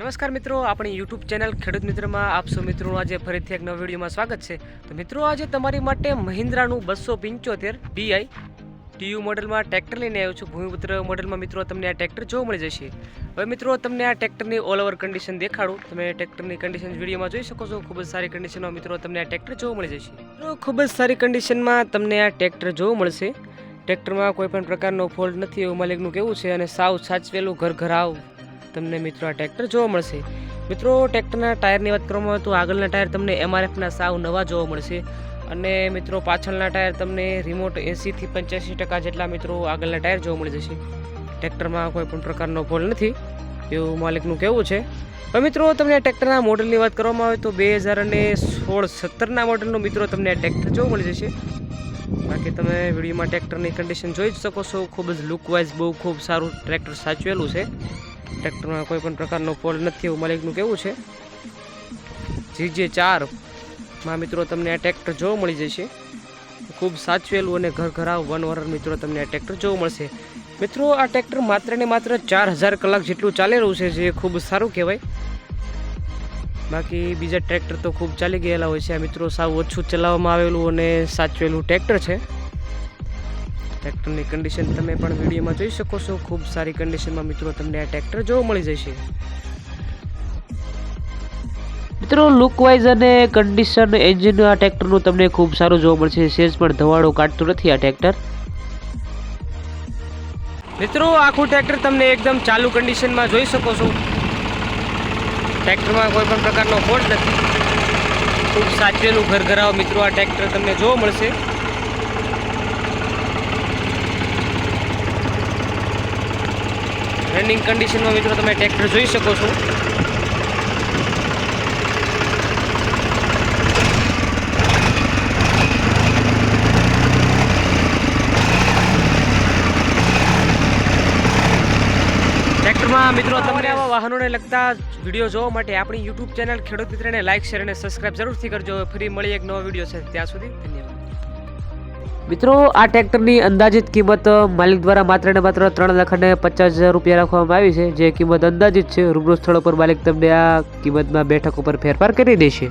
નમસ્કાર મિત્રો, આપણી યુટ્યુબ ચેનલ ખેડૂત મિત્રમાં આપ સૌ મિત્રોનું આજે ફરીથી એક નવા વિડીયોમાં સ્વાગત છે. તો મિત્રો, આજે તમારી માટે મહિન્દ્રાનું બસો પંચોતેર બીઆઈ ટીયુ મોડલમાં ટ્રેક્ટર લઈને આવ્યો છું. ભૂમિપુત્ર મોડલમાં મિત્રો, તમને આ ટ્રેક્ટર જોવા મળી જશે. હવે મિત્રો, તમને આ ટ્રેક્ટરની ઓલ ઓવર કન્ડિશન દેખાડું. તમે ટ્રેક્ટરની કન્ડિશન વિડીયોમાં જોઈ શકો છો. ખૂબ જ સારી કન્ડિશનમાં મિત્રો, તમને આ ટ્રેક્ટર જોવા મળી જશે. મિત્રો, ખૂબ જ સારી કન્ડિશનમાં તમને આ ટ્રેક્ટર જોવા મળશે. ટ્રેક્ટરમાં કોઈ પણ પ્રકારનો ફોલ્ટ નથી. એવું માલિકનું કેવું છે અને સાવ સાચવેલું ઘર ઘરાવ તમને મિત્રો આ ટ્રેક્ટર જોવા મળશે. મિત્રો, ટ્રેક્ટરના ટાયરની વાત કરવામાં આવે તો આગળના ટાયર તમને એમઆરએફના સાવ નવા જોવા મળશે. અને મિત્રો, પાછળના ટાયર તમને રિમોટ એંસીથી પંચ્યાસી ટકા જેટલા મિત્રો આગળના ટાયર જોવા મળી જશે. ટ્રેક્ટરમાં કોઈ પણ પ્રકારનો ફોલ નથી, એવું માલિકનું કહેવું છે. હવે મિત્રો, તમને ટ્રેક્ટરના મોડલની વાત કરવામાં આવે તો બે હજાર અને સોળ સત્તરના મોડલનો મિત્રો તમને આ ટ્રેક્ટર જોવા મળી જશે. બાકી તમે વિડીયોમાં ટ્રેક્ટરની કન્ડિશન જોઈ જ શકો છો. ખૂબ જ લુકવાઇઝ બહુ ખૂબ સારું ટ્રેક્ટર સાચવેલું છે. ટ્રેક્ટરમાં કોઈ પણ પ્રકારનો ફોલ્ટ નથી એવું માલિકનું કેવું છે. જીજે ચાર. માં મિત્રો, તમને આ ટ્રેક્ટર જોવા મળી જશે. ખૂબ સાચવેલું અને ઘર ઘરાવ વન ઓવર મિત્રો, તમને આ ટ્રેક્ટર જોવા મળશે. મિત્રો, આ ટ્રેક્ટર માત્ર ને માત્ર ચાર હજાર કલાક જેટલું ચાલી રહ્યું છે, જે ખૂબ સારું કહેવાય. બાકી બીજા ટ્રેક્ટર તો ખૂબ ચાલી ગયેલા હોય છે. આ મિત્રો, સાવ ઓછું ચલાવવામાં આવેલું અને સાચવેલું ટ્રેક્ટર છે. ટ્રેક્ટરની કન્ડિશન તમે પણ વિડીયોમાં જોઈ શકો છો. ખૂબ સારી કન્ડિશનમાં મિત્રો તમને આ ટ્રેક્ટર જોવા મળી જશે. મિત્રો લુકવાઇઝ અને કન્ડિશન એન્જિન આ ટ્રેક્ટરનું તમને ખૂબ સારું જોવા મળશે. સેજ પણ ધવાડો કાઢતું નથી આ ટ્રેક્ટર મિત્રો આખું ટ્રેક્ટર તમને એકદમ ચાલુ કન્ડિશનમાં જોઈ શકો છો. ટ્રેક્ટરમાં કોઈ પણ પ્રકારનો ફોલ્ટ નથી. ખૂબ સાચવેલું ઘર ઘરાવ મિત્રો આ ટ્રેક્ટર તમને જોવા મળશે. રનિંગ કન્ડિશનમાં મિત્રો તમે ટ્રેક્ટર જોઈ શકો છો. ટ્રેક્ટરમાં મિત્રો તમને આવા વાહનોને લગતા વીડિયો જોવા માટે આપણી યુટ્યુબ ચેનલ ખેડૂત મિત્રને લાઇક શેર અને સબસ્ક્રાઇબ જરૂરથી કરજો. ફરી મળી એક નવો વીડિયો છે ત્યાં સુધી મિત્રો, આ ટ્રેક્ટરની અંદાજિત કિંમત માલિક દ્વારા માત્ર ને માત્ર ત્રણ લાખ અને પચાસ હજાર રૂપિયા રાખવામાં આવી છે. જે કિંમત અંદાજિત છે. રૂબરૂ સ્થળો પર માલિક તમને આ કિંમતમાં બેઠક ઉપર ફેરફાર કરી દેશે.